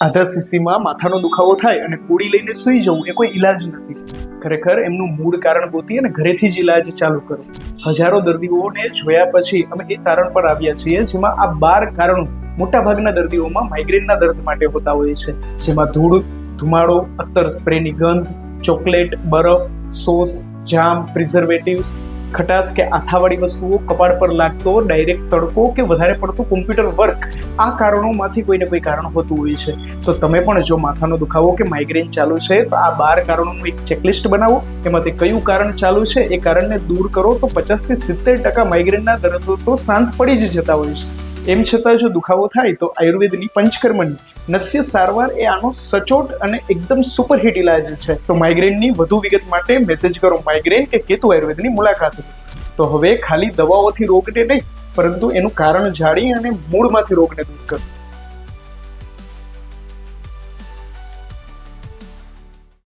આધા સીસીમાં માથાનો દુખાવો થાય અને ગોળી લઈને સૂઈ જવું એ કોઈ ઈલાજ નથી. ખરેખર એમનું મૂળ કારણ ગોતી અને ઘરેથી જ ઈલાજ ચાલુ કરો. હજારો દર્દીઓને જોયા પછી અમે એ તારણ પર આવ્યા છીએ જેમાં આ બાર કારણો મોટાભાગના દર્દીઓમાં માઇગ્રેનના દર્દ માટે હોતા હોય છે. જેમાં ધૂળ, ધુમાડો અત્તર સ્પ્રેની ગંધ ચોકલેટ બરફ સોસ જામ પ્રિઝર્વેટિવ્સ ખટાશ કે આથાવાળી વસ્તુઓ કપાળ પર લાગતો ડાયરેક્ટ તડકો કે વધારે પડતું કોમ્પ્યુટર વર્ક આ કારણોમાંથી કોઈને કોઈ કારણ હોતું હોય છે. તો તમે પણ જો માથાનો દુખાવો કે માઇગ્રેન ચાલુ છે, તો આ બાર કારણોનું એક ચેકલિસ્ટ બનાવો. એમાંથી કયું કારણ ચાલુ છે, એ કારણને દૂર કરો. તો પચાસથી સિત્તેર ટકા માઇગ્રેનના દર્દો તો શાંત પડી જ જતા હોય છે. એમ છતાં જો દુખાવો થાય, તો આયુર્વેદની પંચકર્મની નસ્ય સારવાર એ આનો સચોટ અને એકદમ સુપરહિટ ઇલાજ છે. તો માઇગ્રેનની વધુ વિગત માટે મેસેજ કરો માઇગ્રેન કે કેતુ આયુર્વેદની મુલાકાત. તો હવે ખાલી દવાઓથી રોગને નહીં, પરંતુ એનું કારણ જાણી અને મૂળમાંથી રોગને દૂર કરો.